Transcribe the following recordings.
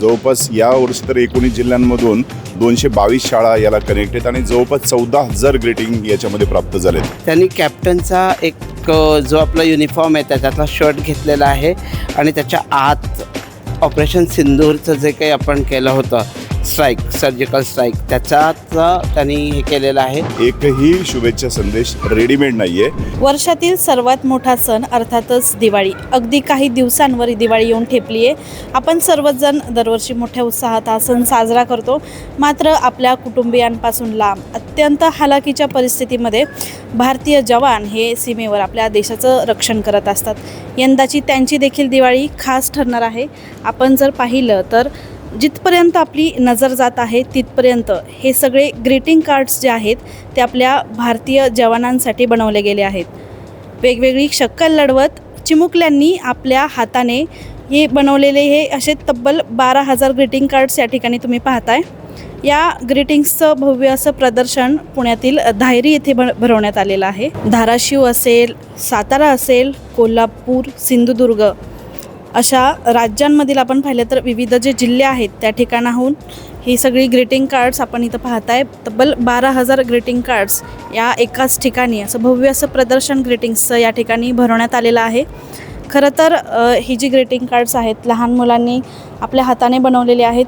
जवळपास या वर्षी तर एकोणीस जिल्ह्यांमधून दोनशे बावीस शाळा याला कनेक्ट आहेत आणि जवळपास चौदा हजार ग्रेटिंग याच्यामध्ये प्राप्त झालेत. त्यांनी कॅप्टनचा एक जो आपला युनिफॉर्म आहे त्याच्यातला शर्ट घेतलेला आहे आणि त्याच्या आत ऑपरेशन सिंदूरचं जे काही आपण केलं होतं स्ट्राईक सर्जिकल स्ट्राईक त्याच्याचं त्यांनी हे केलेलं आहे. एकही शुभेच्छा संदेश रेडीमेड नाहीये. वर्षातील सर्वात मोठा सण अर्थातच दिवाळी. अगदी काही दिवसांवर ही दिवाळी येऊन ठेपली आहे. आपण सर्वजण दरवर्षी मोठ्या उत्साहात हा सण साजरा करतो. मात्र आपल्या कुटुंबियांपासून लांब अत्यंत हालाकीच्या परिस्थितीमध्ये भारतीय जवान हे सीमेवर आपल्या देशाचं रक्षण करत असतात. यंदाची त्यांची देखील दिवाळी खास ठरणार आहे. आपण जर पाहिलं तर जिथपर्यंत आपली नजर जात आहे तिथपर्यंत हे सगळे ग्रीटिंग कार्ड्स जे आहेत ते आपल्या भारतीय जवानांसाठी बनवले गेले आहेत. वेगवेगळी शक्कल लढवत चिमुकल्यांनी आपल्या हाताने हे बनवलेले हे असे तब्बल बारा हजार ग्रीटिंग कार्ड्स या ठिकाणी तुम्ही पाहताय. या ग्रीटिंग्सचं भव्य असं प्रदर्शन पुण्यातील धायरी येथे भ भरवण्यात आलेलं आहे. धाराशिव असेल सातारा असेल कोल्हापूर सिंधुदुर्ग अशा राज्यांमधील आपण पाहिलं तर विविध जे जिल्हे आहेत त्या ठिकाणाहून ही सगळी ग्रीटिंग कार्ड्स आपण इथं पाहताय. तब्बल बारा हजार ग्रीटिंग कार्ड्स या एकाच ठिकाणी असं भव्य असं प्रदर्शन ग्रीटिंग्सचं या ठिकाणी भरवण्यात आलेलं आहे. खरं तर ही जी ग्रीटिंग कार्ड्स आहेत लहान मुलांनी आपल्या हाताने बनवलेली आहेत.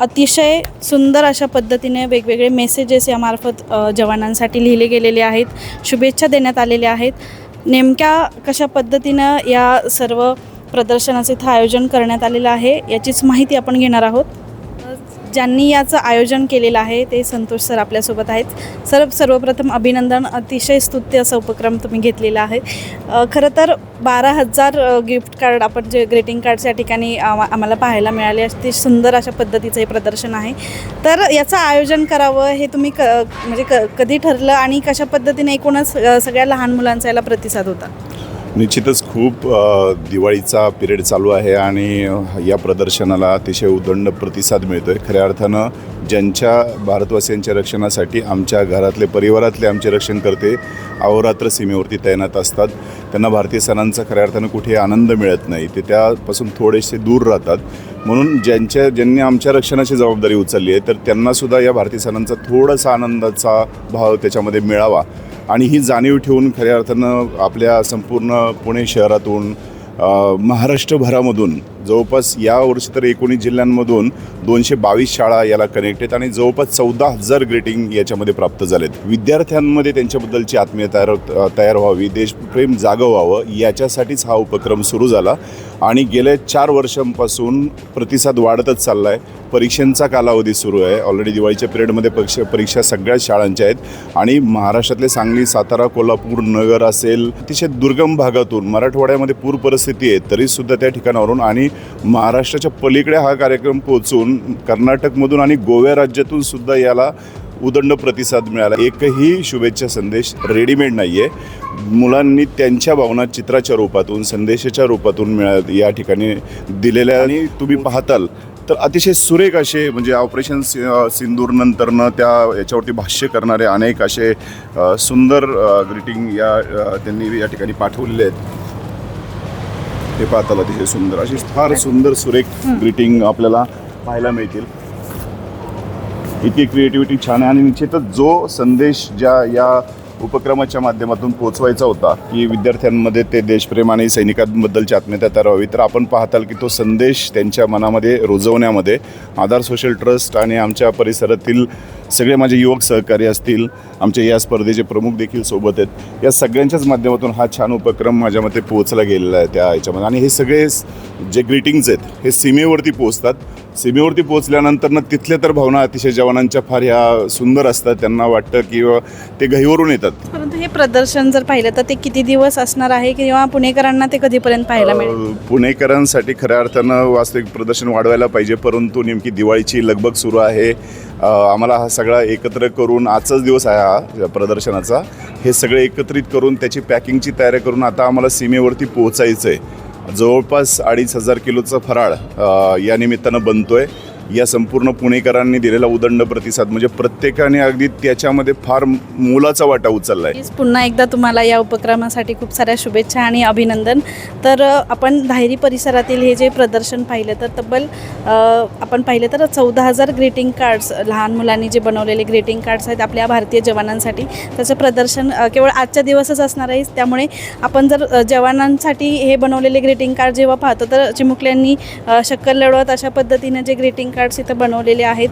अतिशय सुंदर अशा पद्धतीने वेगवेगळे मेसेजेस यामार्फत जवानांसाठी लिहिले गेलेले आहेत. शुभेच्छा देण्यात आलेल्या आहेत. नेमक्या कशा पद्धतीनं या सर्व प्रदर्शनाचं इथं आयोजन करण्यात आलेलं आहे. याचीच माहिती आपण घेणार आहोत. ज्यांनी याचं आयोजन केलेलं आहे ते संतोष सर आपल्यासोबत आहेत. सर सर्वप्रथम अभिनंदन. अतिशय स्तुत्य असा उपक्रम तुम्ही घेतलेला आहे. खरं तर बारा हजार गिफ्ट कार्ड आपण जे ग्रीटिंग कार्ड्स या ठिकाणी आम्हाला पाहायला मिळाले. अति सुंदर अशा पद्धतीचं हे प्रदर्शन आहे. तर याचं आयोजन करावं हे तुम्ही क म्हणजे क कधी ठरलं आणि कशा पद्धतीने एकूणच सगळ्या लहान मुलांचा याला प्रतिसाद होता? निश्चितच खूप दिवाळीचा पिरियड चालू आहे आणि या प्रदर्शनाला अतिशय उदंड प्रतिसाद मिळतो आहे खऱ्या अर्थानं ज्यांच्या भारतवासियांच्या रक्षणासाठी आमच्या घरातले परिवारातले आमचे रक्षण करते अहोरात्र सीमेवरती तैनात असतात. त्यांना भारतीय सणांचा खऱ्या अर्थानं कुठे आनंद मिळत नाही. ते त्यापासून थोडेसे दूर राहतात. म्हणून ज्यांच्या ज्यांनी आमच्या रक्षणाची जबाबदारी उचलली आहे तर त्यांनासुद्धा या भारतीय सणांचा थोडासा आनंदाचा भाव त्याच्यामध्ये मिळावा. आणि ही जाणीव ठेवून खऱ्या अर्थानं आपल्या संपूर्ण पुणे शहरातून महाराष्ट्रभरामधून जवळपास या वर्षी तर एकोणीस जिल्ह्यांमधून दोनशे बावीस शाळा याला कनेक्ट आहेत आणि जवळपास चौदा हजार ग्रेटिंग याच्यामध्ये प्राप्त झालेत. विद्यार्थ्यांमध्ये त्यांच्याबद्दलची आत्मीय तयार तयार व्हावी देशप्रेम जागं व्हावं याच्यासाठीच हा उपक्रम सुरू झाला. आणि गेल्या चार वर्षांपासून प्रतिसाद वाढतच चालला आहे परीक्षांचा कालावधी सुरू आहे. ऑलरेडी दिवाळीच्या पिरियडमध्ये परीक्षा परीक्षा सगळ्याच शाळांच्या आहेत. आणि महाराष्ट्रातले सांगली सातारा कोल्हापूर नगर असेल अतिशय दुर्गम भागातून मराठवाड्यामध्ये पूर परिस्थिती आहे तरीसुद्धा त्या ठिकाणावरून आणि महाराष्ट्राच्या पलीकडे हा कार्यक्रम पोहोचून कर्नाटकमधून आणि गोव्या राज्यातून सुद्धा याला उदंड प्रतिसाद मिळाला. एकही शुभेच्छा संदेश रेडीमेड नाही आहे मुलांनी त्यांच्या भावना चित्राच्या रूपातून संदेशाच्या रूपातून मिळा या ठिकाणी दिलेल्या आणि तुम्ही पाहताल. तर अतिशय सुरेख असे म्हणजे ऑपरेशन सि सिंदूर नंतरनं त्या याच्यावरती भाष्य करणारे अनेक असे सुंदर ग्रीटिंग या त्यांनी या ठिकाणी पाठवलेले आहेत. ते पाहताल अतिशय सुंदर. अशी फार सुंदर सुरेख ग्रीटिंग आपल्याला पाहायला मिळतील. इतकी क्रिएटिव्हिटी छान आहे. आणि निश्चितच जो संदेश ज्या या उपक्रमाच्या माध्यमातून पोचवायचा होता की विद्यार्थ्यांमध्ये ते देशप्रेम आणि सैनिकांबद्दलची आत्मीयता तयार व्हावी तर आपण पाहताल की तो संदेश त्यांच्या मनामध्ये रुजवण्यामध्ये आधार सोशल ट्रस्ट आणि आमच्या परिसरातील सगळे माझे युवक सहकारी असतील आमचे या स्पर्धेचे प्रमुख देखील सोबत आहेत. या सगळ्यांच्याच माध्यमातून हा छान उपक्रम माझ्या मते पोहोचला गेलेला आहे त्या ह्याच्यामध्ये आणि हे सगळे जे ग्रीटिंग्ज आहेत हे सीमेवरती पोहोचतात. सीमेवरती पोहोचल्यानंतर तिथल्या तर भावना अतिशय जवानांच्या फार ह्या सुंदर असतात. त्यांना वाटतं की ते गहीवरून येतात. परंतु हे प्रदर्शन जर पाहिलं तर ते किती दिवस असणार आहे किंवा पुणेकरांना ते कधीपर्यंत पाहायला मिळेल? पुणेकरांसाठी खऱ्या अर्थानं वास्तविक प्रदर्शन वाढवायला पाहिजे. परंतु नेमकी दिवाळीची लगबग सुरू आहे. आम्हाला हा सगळा एकत्र करून आजचाच दिवस आहे हा प्रदर्शनाचा. हे सगळे एकत्रित करून त्याची पॅकिंगची तयारी करून आता आम्हाला सीमेवरती पोहोचायचं आहे जवळपास अडीच हजार किलोचा फराळ या निमित्तानं बनतोय. या संपूर्ण पुणेकरांनी दिलेला उदंड प्रतिसाद म्हणजे प्रत्येकाने अगदी त्याच्यामध्ये फार मोलाचा वाटा उचलला आहे पुन्हा एकदा तुम्हाला या उपक्रमासाठी खूप साऱ्या शुभेच्छा आणि अभिनंदन. तर आपण धायरी परिसरातील हे जे प्रदर्शन पाहिलं तर तब्बल आपण पाहिलं तर चौदा हजार ग्रीटिंग कार्ड्स लहान मुलांनी जे बनवलेले ग्रीटिंग कार्ड्स आहेत आपल्या भारतीय जवानांसाठी. त्याचं प्रदर्शन केवळ आजच्या दिवसच असणार आहे. त्यामुळे आपण जर जवानांसाठी हे बनवलेले ग्रीटिंग कार्ड जेव्हा पाहतो तर चिमुकल्यांनी अ, शक्कल लढवत अशा पद्धतीनं जे ग्रीटिंग कार्ड्स इथं बनवलेले आहेत.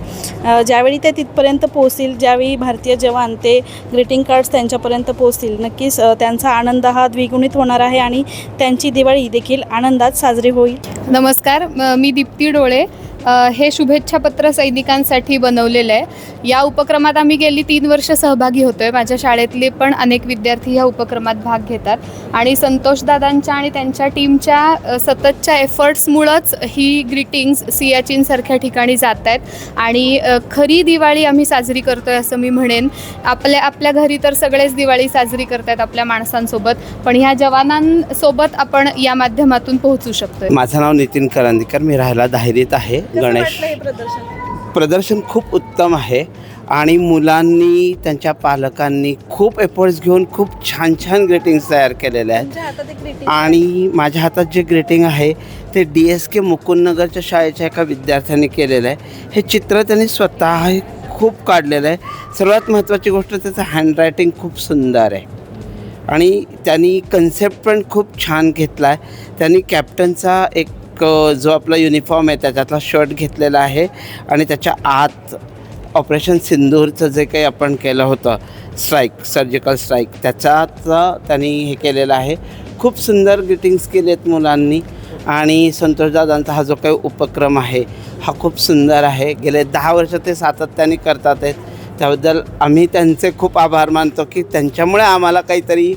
ज्यावेळी ते तिथपर्यंत पोहोचतील ज्यावेळी भारतीय जवान ते ग्रीटिंग कार्ड्स त्यांच्यापर्यंत पोहोचतील नक्कीच त्यांचा आनंद हा द्विगुणित होणार आहे आणि त्यांची दिवाळी देखील आनंदात साजरी होईल. नमस्कार मी दीप्ती डोळे. हे शुभेच्छापत्र सैनिकांसाठी बनवलेलं आहे. या उपक्रमात आम्ही गेली तीन वर्ष सहभागी होतो आहे माझ्या शाळेतले पण अनेक विद्यार्थी ह्या उपक्रमात भाग घेतात. आणि संतोषदादांच्या आणि त्यांच्या टीमच्या सततच्या एफर्ट्समुळंच ही ग्रीटिंग्स सियाचीनसारख्या ठिकाणी जात आहेत. आणि खरी दिवाळी आम्ही साजरी करतो आहे असं मी म्हणेन. आपल्या आपल्या घरी तर सगळेच दिवाळी साजरी करतायत आपल्या माणसांसोबत. पण ह्या जवानांसोबत आपण या माध्यमातून पोहोचू शकतो माझं नाव नितीन करंदीकर. मी राहायला दाहिरीत आहे. गणेश. प्रदर्शन? खूप उत्तम आहे आणि मुलांनी त्यांच्या पालकांनी खूप एफर्ट्स घेऊन खूप छान छान ग्रीटिंग्स तयार केलेले आहेत. आणि माझ्या हातात जे ग्रीटिंग आहे ते डी एस के मुकुंदनगरच्या शाळेच्या एका विद्यार्थ्याने केलेलं आहे. हे चित्र त्यांनी स्वतः खूप काढलेलं आहे. सर्वात महत्त्वाची गोष्ट त्याचं हँडरायटिंग खूप सुंदर आहे. आणि त्यांनी कन्सेप्ट पण खूप छान घेतला आहे. त्यांनी कॅप्टनचा एक जो आपला युनिफॉर्म आहे त्याच्यातला शर्ट घेतलेला आहे आणि त्याच्या आत ऑपरेशन सिंदूरचं जे काही आपण केलं होतं स्ट्राईक सर्जिकल स्ट्राईक त्याच्याचं त्यांनी हे केलेलं आहे. खूप सुंदर ग्रीटिंग्स केलेत मुलांनी आणि संतोषदादांचा हा जो काही उपक्रम आहे हा खूप सुंदर आहे. गेले दहा वर्ष ते सातत्याने करतात आहेत. त्याबद्दल आम्ही त्यांचे खूप आभार मानतो की त्यांच्यामुळे आम्हाला काहीतरी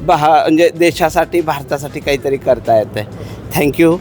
बहा म्हणजे देशासाठी भारतासाठी काहीतरी करता येतं आहे थँक्यू